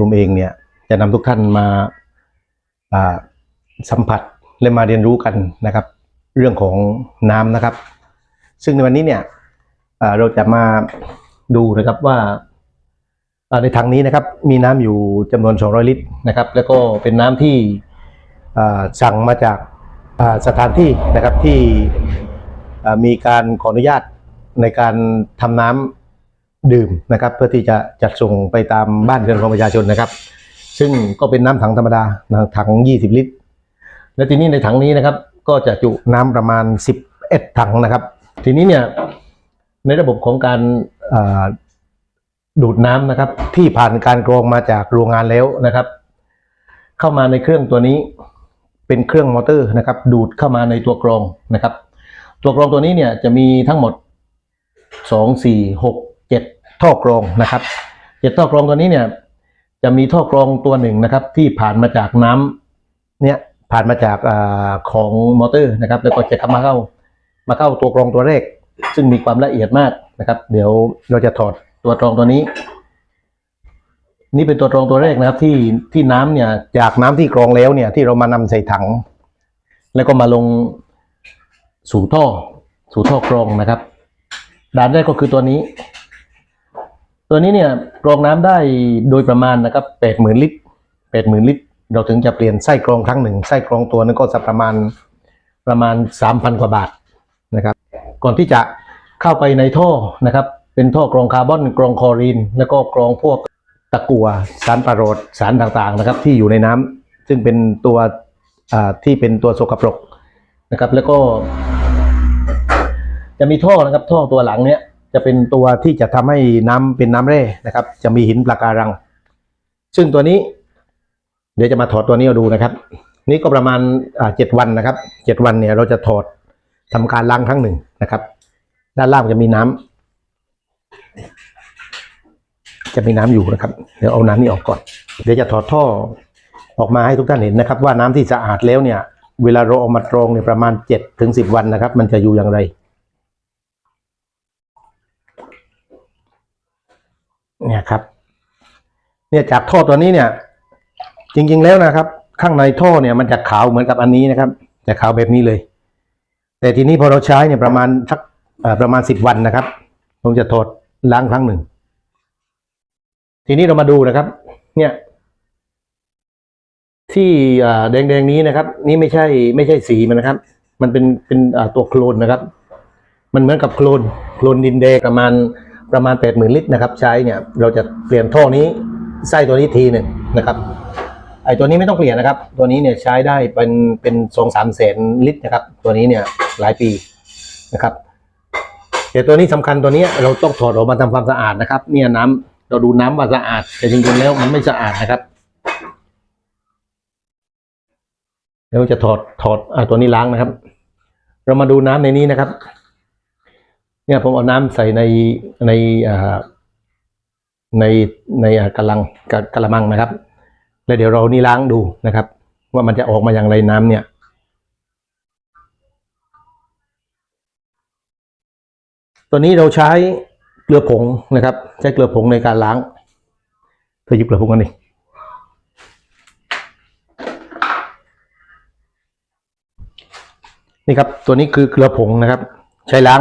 ผมเองเนี่ยจะนำทุกท่านมาสัมผัสและมาเรียนรู้กันนะครับ เรื่องของน้ำนะครับ ซึ่งในวันนี้เนี่ยเราจะมาดูนะครับว่าในถังนี้นะครับมีน้ำอยู่จำนวน 200 ลิตรนะครับ แล้วก็เป็นน้ำที่สั่งมาจากสถานที่นะครับที่มีการขออนุญาตในการทำน้ำ ดื่มนะครับเพื่อที่จะจัดส่งไปตามบ้านเรือนของประชาชนนะครับ ซึ่งก็เป็นน้ำถังธรรมดาถัง 20 ลิตร และทีนี้ในถังนี้นะครับ ก็จะจุน้ำประมาณ 11 ถังนะครับ ทีนี้เนี่ยในระบบของการดูดน้ำนะครับ ที่ผ่านการกรองมาจากโรงงานแล้วนะครับ เข้ามาในเครื่องตัวนี้เป็นเครื่องมอเตอร์นะครับ ดูดเข้ามาในตัวกรองนะครับ ตัวกรองตัวนี้เนี่ยจะมีทั้งหมดสองสี่หก เจ็ดท่อกรองนะครับเจ็ดท่อกรองตัวนี้เนี่ยจะมีท่อกรองตัวหนึ่งนะครับ ที่ผ่านมาจากน้ำเนี่ยผ่านมาจากอของมอเตอร์นะครับ แล้วก็จะเข้ามาเข้ามาเข้าตัวกรองตัวแรก ซึ่งมีความละเอียดมากนะครับ เดี๋ยวเราจะถอดตัวกรองตัวนี้ นี่เป็นตัวกรองตัวแรกนะครับ ที่ที่น้ำเนี่ยจากน้ำที่กรองแล้วเนี่ย ที่เรามานำใส่ถัง แล้วก็มาลงสู่ท่อ สู่ท่อกรองนะครับด่านแรกก็คือตัวนี้ ตัวนี้เนี่ยกรองน้ำได้โดยประมาณนะครับแปดหมื่นลิตรแปดหมื่นลิตร เราถึงจะเปลี่ยนไส้กรองครั้งหนึ่งไส้กรองตัวนึงก็สักประมาณประมาณสามพันกว่าบาทนะครับ ก่อนที่จะเข้าไปในท่อนะครับ เป็นท่อกรองคาร์บอนกรองคลอรีน แล้วก็กรองพวกตะกั่วสารประโรดสารต่างๆนะครับ ที่อยู่ในน้ำซึ่งเป็นตัวที่เป็นตัวสกปรกนะครับ แล้วก็ จะมีท่อนะครับท่อตัวหลังเนี้ย จะเป็นตัวที่จะทำให้น้ำเป็นน้ำแร่นะครับ จะมีหินปะการัง ซึ่งตัวนี้ เดี๋ยวจะมาถอดตัวนี้มาดูนะครับ นี่ก็ประมาณเจ็ดวันนะครับเจ็ดวันเนี่ยเราจะถอดทำการล้างครั้งหนึ่งนะครับ ด้านล่างจะมีน้ำจะมีน้ำอยู่นะครับ เดี๋ยวเอาน้ำนี้ออกก่อน เดี๋ยวจะถอดท่อออกมาให้ทุกท่านเห็นนะครับ ว่าน้ำที่สะอาดแล้วเนี่ย เวลาเราเอามากรองเนี่ยประมาณเจ็ดถึงสิบวันนะครับ มันจะอยู่อย่างไร เนี่ยครับ เนี่ยจากท่อตัวนี้เนี่ย จริง ๆแล้วนะครับ ข้างในท่อเนี่ยมันจะขาวเหมือนกับอันนี้นะครับจะขาวแบบนี้เลย แต่ทีนี้พอเราใช้เนี่ยประมาณสักประมาณสิบวันนะครับผมจะถอดล้างครั้งหนึ่ง ทีนี้เรามาดูนะครับ เนี่ยที่แดงๆนี้นะครับ นี่ไม่ใช่ไม่ใช่สีมันนะครับ มันเป็นเป็นตัวโคลนนะครับ มันเหมือนกับโคลนโคลนดินแดงประมาณ ประมาณแปดหมื่นลิตรนะครับใช้เนี่ยเราจะเปลี่ยนท่อนี้ไส้ตัวนี้ทีหนึ่งนะครับไอ้ตัวนี้ไม่ต้องเปลี่ยนนะครับ ตัวนี้เนี่ยใช้ได้เป็นเป็นสองสามแสนลิตรนะครับ ตัวนี้เนี่ยหลายปีนะครับแต่ตัวนี้สำคัญตัวนี้เราต้องถอดออกมาทำความสะอาดนะครับ เนี่ยน้ำเราดูน้ำว่าสะอาด แต่จริงๆแล้วมันไม่สะอาดนะครับเดี๋ยวจะถอดถอดอ่าตัวนี้ล้างนะครับ เรามาดูน้ำในนี้นะครับ เนี่ยผมเอาน้ำใส่ในในอ่าในในอ่ากะลังกะกะละมังนะครับ แล้วเดี๋ยวเรานี่ล้างดูนะครับ ว่ามันจะออกมาอย่างไรน้ำเนี่ยตัวนี้เราใช้เกลือผงนะครับ ใช้เกลือผงในการล้างเธอหยิบเกลือผงกันดินี่ครับ ตัวนี้คือเกลือผงนะครับ ใช้ล้าง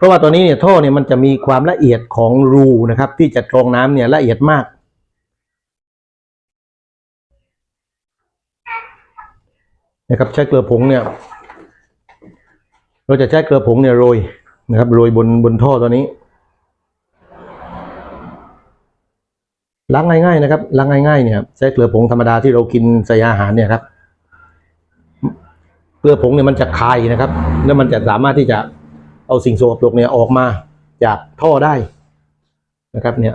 เพราะว่าตัวนี้เนี่ยท่อเนี่ยมันจะมีความละเอียดของรูนะครับ ที่จะกรองน้ำเนี่ยละเอียดมาก นะครับใช้เกลือผงเนี่ย เราจะใช้เกลือผงเนี่ยโรยนะครับโรยบนบนท่อตัวนี้ล้างง่ายๆนะครับล้างง่ายๆเนี่ยใช้เกลือผงธรรมดาที่เรากินใส่อาหารเนี่ยครับเกลือผงเนี่ยมันจะคายนะครับ แล้วมันจะสามารถที่จะ เอาสิ่งสกปรกเนี่ยออกมาจากท่อได้นะครับเนี่ย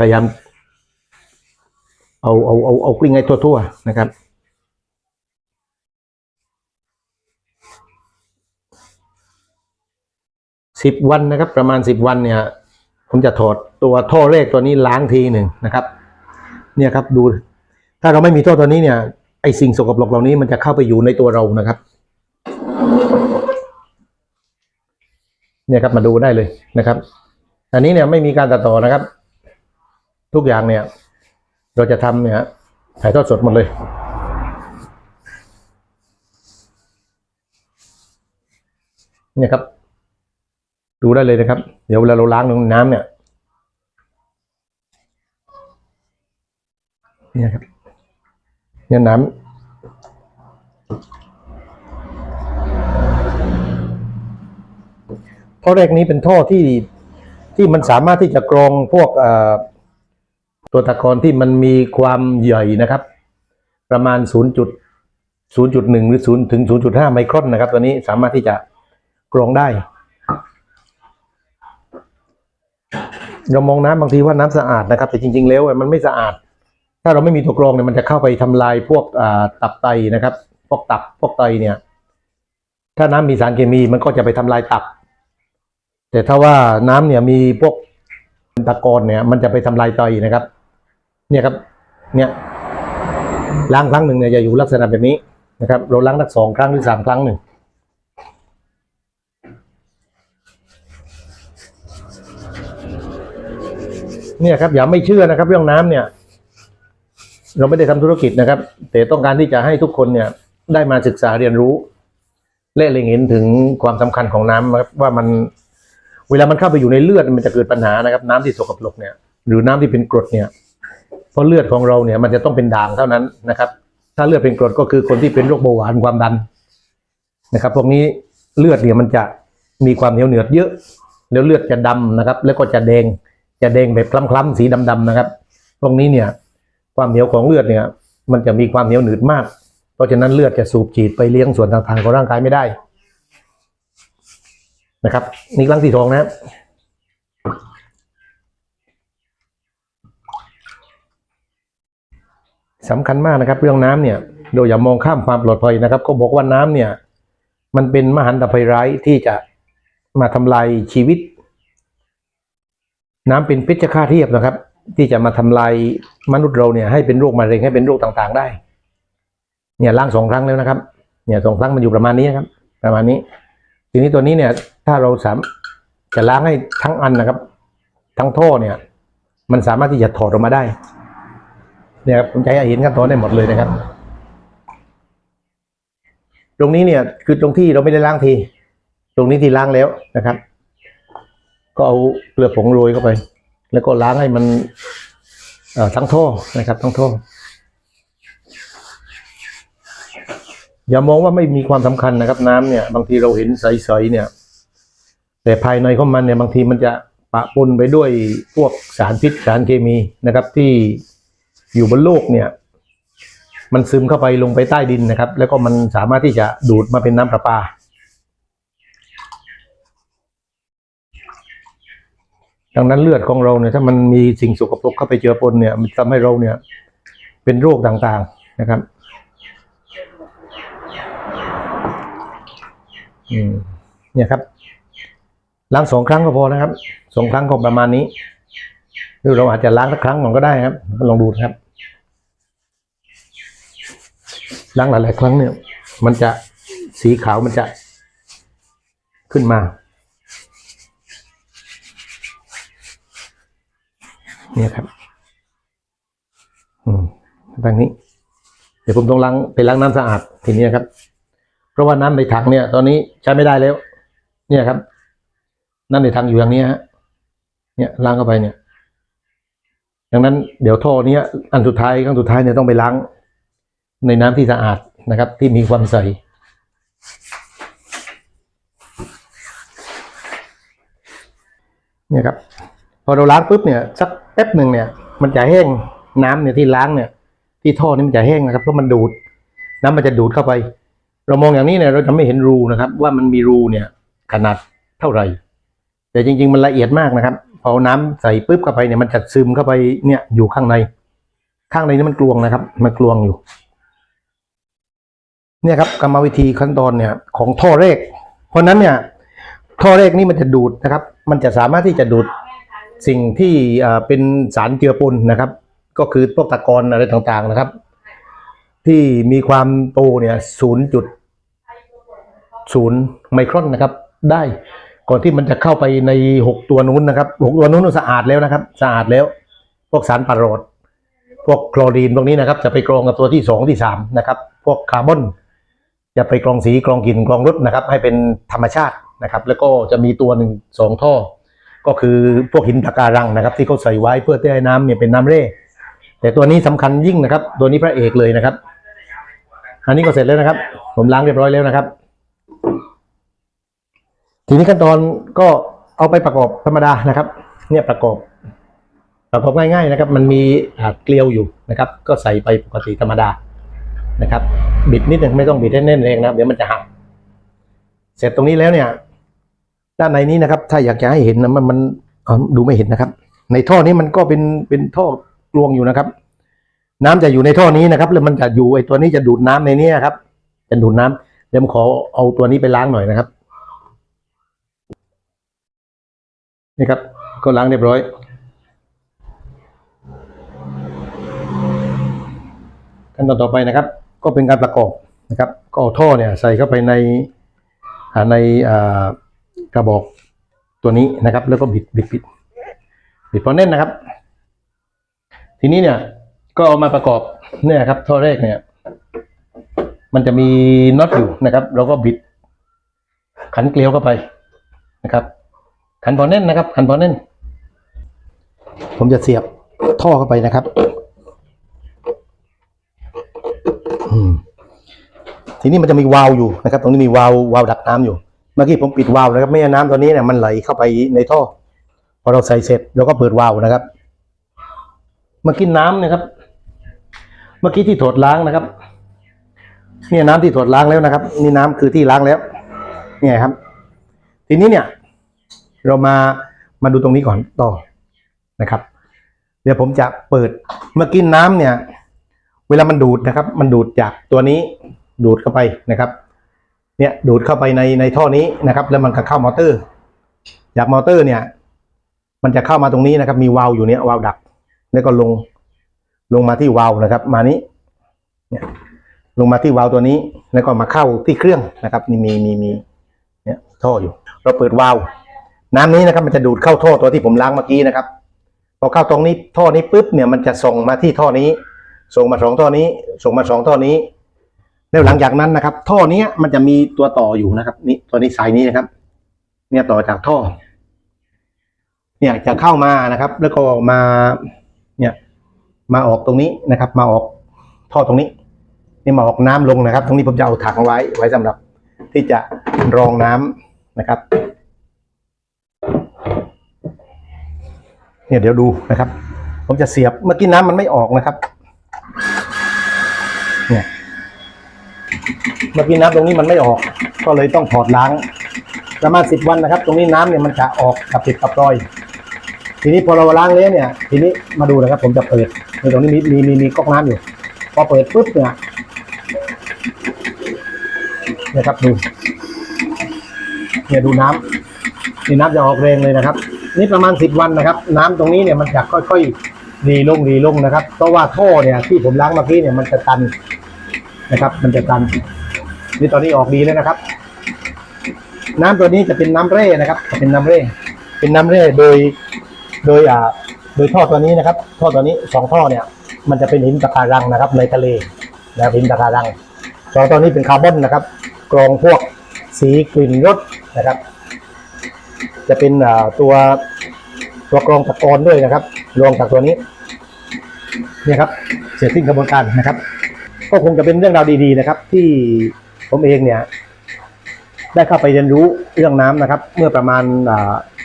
พยายามเอาเอาเอาเอากลิ้งให้ทั่วๆนะครับสิบวันนะครับ ประมาณสิบวันเนี่ย ผมจะถอดตัวท่อแรกตัวนี้ล้างทีหนึ่งนะครับ เนี่ยครับดู ถ้าเราไม่มีท่อตัวนี้เนี่ย ไอสิ่งสกปรกเหล่านี้มันจะเข้าไปอยู่ในตัวเรานะครับ เนี่ยครับมาดูได้เลยนะครับ อันนี้เนี่ยไม่มีการตัดต่อนะครับ ทุกอย่างเนี่ย เราจะทำเนี่ยถ่ายทอดสดหมดเลยเนี่ยครับ ดูได้เลยนะครับ เดี๋ยวเวลาเราล้างลงน้ำเนี่ย เนี่ยครับ เนี่ยน้ำท่อแรกนี้เป็นท่อที่ที่มันสามารถที่จะกรองพวกตัวตะกอนที่มันมีความใหญ่นะครับ ประมาณ0จุด0.1 หรือ0ถึง 0.5 ไมครอนนะครับ ตัวนี้สามารถที่จะกรองได้ เรามองน้ำบางทีว่าน้ำสะอาดนะครับ แต่จริง ๆ แล้วมันไม่สะอาด ถ้าเราไม่มีตัวกรองเนี่ยมันจะเข้าไปทำลายพวกตับไตนะครับ พวกตับพวกไตเนี่ย ถ้าน้ำมีสารเคมีมันก็จะไปทำลายตับ แต่ถ้าว่าน้ำเนี่ยมีพวกตะกอนเนี่ย มันจะไปทำลายไตนะครับ เนี่ยครับ เนี่ยล้างครั้งหนึ่งเนี่ยจะอยู่ลักษณะแบบนี้นะครับ เราล้างสักสองครั้งหรือสามครั้งหนึ่งเนี่ยครับอย่าไม่เชื่อนะครับ เรื่องน้ำเนี่ย เราไม่ได้ทำธุรกิจนะครับ แต่ต้องการที่จะให้ทุกคนเนี่ยได้มาศึกษาเรียนรู้และเล็งเห็นถึงความสำคัญของน้ำนะครับว่ามันเวลามันเข้าไปอยู่ในเลือดมันจะเกิดปัญหานะครับ น้ำที่สกปรกเนี่ยหรือน้ำที่เป็นกรดเนี่ยเพราะเลือดของเราเนี่ยมันจะต้องเป็นด่างเท่านั้นนะครับ ถ้าเลือดเป็นกรดก็คือคนที่เป็นโรคเบาหวานความดันนะครับ พวกนี้เลือดเนี่ยมันจะมีความเหนียวเหนือดเยอะ แล้วเลือดจะดำนะครับ แล้วก็จะแดงจะแดงแบบคล้ำๆสีดำๆนะครับ พวกนี้เนี่ย ความเหนียวของเลือดเนี่ย มันจะมีความเหนียวหนืดมาก เพราะฉะนั้นเลือดจะสูบฉีดไปเลี้ยงส่วนต่างๆของร่างกายไม่ได้ นะครับนี่ครั้งที่สองนะสำคัญมากนะครับ เรื่องน้ำเนี่ยโดยอย่ามองข้ามความปลอดภัยนะครับเขาบอกว่าน้ำเนี่ย มันเป็นมหันตภัยร้ายที่จะมาทำลายชีวิต น้ำเป็นพิษฆาตเทียบนะครับ ที่จะมาทำลายมนุษย์เราเนี่ยให้เป็นโรคมะเร็งให้เป็นโรคต่างๆ ได้ เนี่ยล้างสองครั้งแล้วนะครับ เนี่ยสองครั้งมันอยู่ประมาณนี้นะครับ ประมาณนี้ ทีนี้ตัวนี้เนี่ย ถ้าเราสามจะล้างให้ทั้งอันนะครับ ทั้งท่อเนี่ย มันสามารถที่จะถอดออกมาได้ เนี่ยครับผมให้เห็นขั้นตอนได้หมดเลยนะครับ ตรงนี้เนี่ยคือตรงที่เราไม่ได้ล้างที ตรงนี้ที่ล้างแล้วนะครับ ก็เอาเกลือผงโรยเข้าไป แล้วก็ล้างให้มันเอ่อทั้งท่อนะครับทั้งท่ออย่ามองว่าไม่มีความสำคัญนะครับ น้ำเนี่ยบางทีเราเห็นใสๆเนี่ย แต่ภายในของมันเนี่ยบางทีมันจะปะปนไปด้วยพวกสารพิษสารเคมีนะครับ ที่อยู่บนโลกเนี่ย มันซึมเข้าไปลงไปใต้ดินนะครับ แล้วก็มันสามารถที่จะดูดมาเป็นน้ำประปา ดังนั้นเลือดของเราเนี่ยถ้ามันมีสิ่งสกปรกเข้าไปเจือปนเนี่ยมันทำให้เราเนี่ย เป็นโรคต่างๆนะครับ อืมเนี่ยครับล้างสองครั้งก็พอนะครับสองครั้งก็ประมาณนี้หรือเราอาจจะล้างสักครั้งมันก็ได้ครับ ลองดูนะครับ ล้างหลายๆครั้งเนี่ย มันจะสีขาวมันจะขึ้นมา เนี่ยครับ อืมทางนี้ เดี๋ยวผมต้องล้างไปล้างน้ำสะอาดทีนี้ครับ เพราะว่าน้ำในถังเนี่ย ตอนนี้ใช้ไม่ได้แล้ว เนี่ยครับน้ำในถังอยู่อย่างนี้ฮะ เนี่ยล้างเข้าไปเนี่ยดังนั้นเดี๋ยวท่อเนี้ยอันสุดท้ายครั้งสุดท้ายเนี่ยต้องไปล้าง ในน้ำที่สะอาดนะครับ ที่มีความใสเนี่ยครับ พอเราล้างปุ๊บเนี่ยสัก แป๊บหนึ่งเนี่ย มันจะแห้งน้ำเนี่ยที่ล้างเนี่ย ที่ท่อนี่มันจะแห้งนะครับเพราะมันดูด น้ำมันจะดูดเข้าไป เรามองอย่างนี้เนี่ยเราจะไม่เห็นรูนะครับ ว่ามันมีรูเนี่ย ขนาดเท่าไหร่ แต่จริง ๆ มันละเอียดมากนะครับพอน้ำใส่ปุ๊บเข้าไปเนี่ยมันจะซึมเข้าไปเนี่ยอยู่ข้างใน ข้างในนี่มันกลวงนะครับ มันกลวงอยู่ เนี่ยครับกรรมวิธีขั้นตอนเนี่ย ของท่อแรก เพราะฉะนั้นเนี่ยท่อแรกนี่มันจะดูดนะครับ มันจะสามารถที่จะดูด สิ่งที่เป็นสารเจือปนนะครับ ก็คือพวกตะกอนอะไรต่างๆนะครับ ที่มีความโตเนี่ยศูนย์จุดศูนย์ไมครอนนะครับ ได้ก่อนที่มันจะเข้าไปในหกตัวนู้นนะครับหกตัวนู้นสะอาดแล้วนะครับ สะอาดแล้ว พวกสารปรโรดพวกคลอรีนพวกนี้นะครับ จะไปกรองกับตัวที่สองที่สามนะครับ พวกคาร์บอนจะไปกรองสีกรองกลิ่นกรองรสนะครับ ให้เป็นธรรมชาตินะครับ แล้วก็จะมีตัวหนึ่งสองท่อ ก็คือพวกหินปะการังนะครับ ที่เขาใส่ไว้เพื่อที่ให้น้ำเนี่ยเป็นน้ำเร่ แต่ตัวนี้สำคัญยิ่งนะครับ ตัวนี้พระเอกเลยนะครับ อันนี้ก็เสร็จแล้วนะครับ ผมล้างเรียบร้อยแล้วนะครับ ทีนี้ขั้นตอนก็เอาไปประกอบธรรมดานะครับ เนี่ยประกอบประกอบง่ายๆนะครับ มันมีเกลียวอยู่นะครับ ก็ใส่ไปปกติธรรมดานะครับ บิดนิดหนึ่งไม่ต้องบิดให้แน่นแรงนะครับ เดี๋ยวมันจะหักเสร็จตรงนี้แล้วเนี่ย ด้านในนี้นะครับ ถ้าอยากจะให้เห็นนะมันมันดูไม่เห็นนะครับ ในท่อนี้มันก็เป็นเป็นท่อกลวงอยู่นะครับ น้ำจะอยู่ในท่อนี้นะครับ แล้วมันจะอยู่ไอ้ตัวนี้จะดูดน้ำในนี้ครับจะดูดน้ำเดี๋ยวผมขอเอาตัวนี้ไปล้างหน่อยนะครับนี่ครับ ก็ล้างเรียบร้อย ขั้นตอนต่อไปนะครับ ก็เป็นการประกอบนะครับ ก็เอาท่อเนี่ยใส่เข้าไปในในอ่า กระบอกตัวนี้นะครับ แล้วก็บิดบิดบิดบิดพอแน่นนะครับ ทีนี้เนี่ยก็เอามาประกอบเนี่ยครับท่อแรกเนี่ย มันจะมีน็อตอยู่นะครับเราก็บิด ขันเกลียวเข้าไปนะครับ ขันพอแน่นนะครับ ขันพอแน่น ผมจะเสียบท่อเข้าไปนะครับทีนี้มันจะมีวาล์วอยู่นะครับ ตรงนี้มีวาล์ววาล์วดักน้ำอยู่ เมื่อกี้ผมปิดวาล์วนะครับ ไม่ให้น้ำตัวนี้เนี่ยมันไหลเข้าไปในท่อ พอเราใส่เสร็จเราก็เปิดวาล์วนะครับ เมื่อกี้น้ำนะครับ เมื่อกี้ที่ถอดล้างนะครับ เนี่ยน้ำที่ถอดล้างแล้วนะครับ นี่น้ำคือที่ล้างแล้ว เนี่ยครับ ทีนี้เนี่ย เรามามาดูตรงนี้ก่อนต่อนะครับ เดี๋ยวผมจะเปิดเมื่อกี้น้ำเนี่ย เวลามันดูดนะครับ มันดูดจากตัวนี้ดูดเข้าไปนะครับ เนี่ยดูดเข้าไปในในท่อนี้นะครับ แล้วมันก็เข้ามอเตอร์ จากมอเตอร์เนี่ย มันจะเข้ามาตรงนี้นะครับ มีวาล์วอยู่เนี่ยวาล์วดัก แล้วก็ลงลงมาที่วาล์วนะครับ มานี้เนี่ยลงมาที่วาล์วตัวนี้ แล้วก็มาเข้าที่เครื่องนะครับนี่มีมีมีเนี่ยท่ออยู่ เราเปิดวาล์วน้ำนี้นะครับ มันจะดูดเข้าท่อตัวที่ผมล้างเมื่อกี้นะครับพอเข้าตรงนี้ท่อนี้ปุ๊บเนี่ยมันจะส่งมาที่ท่อนี้ ส่งมาสองท่อนี้ ส่งมาสองท่อนี้ แล้วหลังจากนั้นนะครับ ท่อเนี้ยมันจะมีตัวต่ออยู่นะครับ นี่ตัวนี้สายนี้นะครับ เนี่ยต่อจากท่อ เนี่ยจะเข้ามานะครับ แล้วก็มา เนี่ย มาออกตรงนี้นะครับ มาออกท่อตรงนี้ นี่มาออกน้ำลงนะครับ ตรงนี้ผมจะเอาถังไว้ไว้สำหรับ ที่จะรองน้ำนะครับ เนี่ยเดี๋ยวดูนะครับ ผมจะเสียบเมื่อกี้น้ำมันไม่ออกนะครับ เนี่ย เมื่อกี้น้ำตรงนี้มันไม่ออก ก็เลยต้องถอดล้าง ประมาณสิบวันนะครับ ตรงนี้น้ำเนี่ยมันจะออกกับติดกับรอย ทีนี้พอเราล้างแล้วเนี่ย ทีนี้มาดูนะครับ ผมจะเปิดในตรงนี้มีมีมีมีก๊อกน้ำอยู่ พอเปิดปุ๊บเนี่ยนะครับดูเนี่ยดูน้ำนี่น้ำจะออกแรงเลยนะครับ นี่ประมาณสิบวันนะครับ น้ำตรงนี้เนี่ยมันจะค่อยๆรีลงรีลงนะครับ เพราะว่าท่อเนี่ยที่ผมล้างเมื่อกี้เนี่ยมันจะตัน นะครับ มันจะตันนี่ตอนนี้ออกดีแล้วนะครับ น้ำตัวนี้จะเป็นน้ำเร่นะครับจะเป็นน้ำเร่ เป็นน้ำเร่โดย โดยอ่า โดยท่อตัวนี้นะครับ ท่อตัวนี้สองท่อเนี่ย มันจะเป็นหินปะการังนะครับ ในทะเลนะหินปะการังสองตัวนี้เป็นคาร์บอนนะครับ กรองพวกสีกลิ่นรสนะครับ จะเป็นตัวตัวกรองตะกอนด้วยนะครับรองจากตัวนี้เนี่ยครับ เสร็จสิ้นกระบวนการนะครับ ก็คงจะเป็นเรื่องราวดีๆนะครับ ที่ผมเองเนี่ย ได้เข้าไปเรียนรู้เรื่องน้ำนะครับ เมื่อประมาณ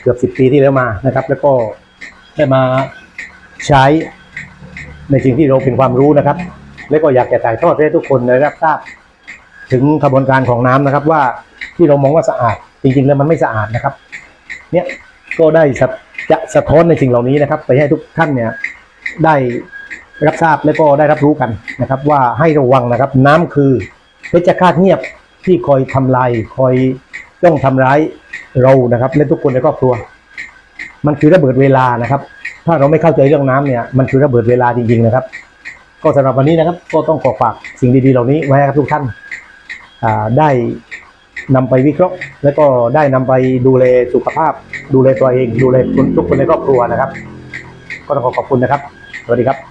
เกือบสิบปีที่แล้วมานะครับ แล้วก็ได้มาใช้ในสิ่งที่เราเป็นความรู้นะครับ แล้วก็อยากจะถ่ายทอดให้ทุกคนได้รับทราบ ถึงกระบวนการของน้ำนะครับ ว่าที่เรามองว่าสะอาด จริง ๆ แล้วมันไม่สะอาดนะครับ เนี่ยก็ได้จะสะท้อนในสิ่งเหล่านี้นะครับ ไปให้ทุกท่านเนี่ยได้ รับทราบและก็ได้รับรู้กันนะครับว่าให้ระวังนะครับน้ำคือเพชฌฆาตเงียบที่คอยทำลายคอยต้องทำร้ายเรานะครับและทุกคนในครอบครัว มันคือระเบิดเวลานะครับ ถ้าเราไม่เข้าใจเรื่องน้ำเนี่ยมันคือระเบิดเวลาจริงๆนะครับ ก็สำหรับวันนี้นะครับ ก็ต้องขอฝากสิ่งดีๆเหล่านี้ไว้ให้กับทุกท่านได้นำไปวิเคราะห์ แล้วก็ได้นำไปดูแลสุขภาพ ดูแลตัวเอง ดูแลทุกคนในครอบครัวนะครับ ก็ต้องขอขอบคุณนะครับ สวัสดีครับ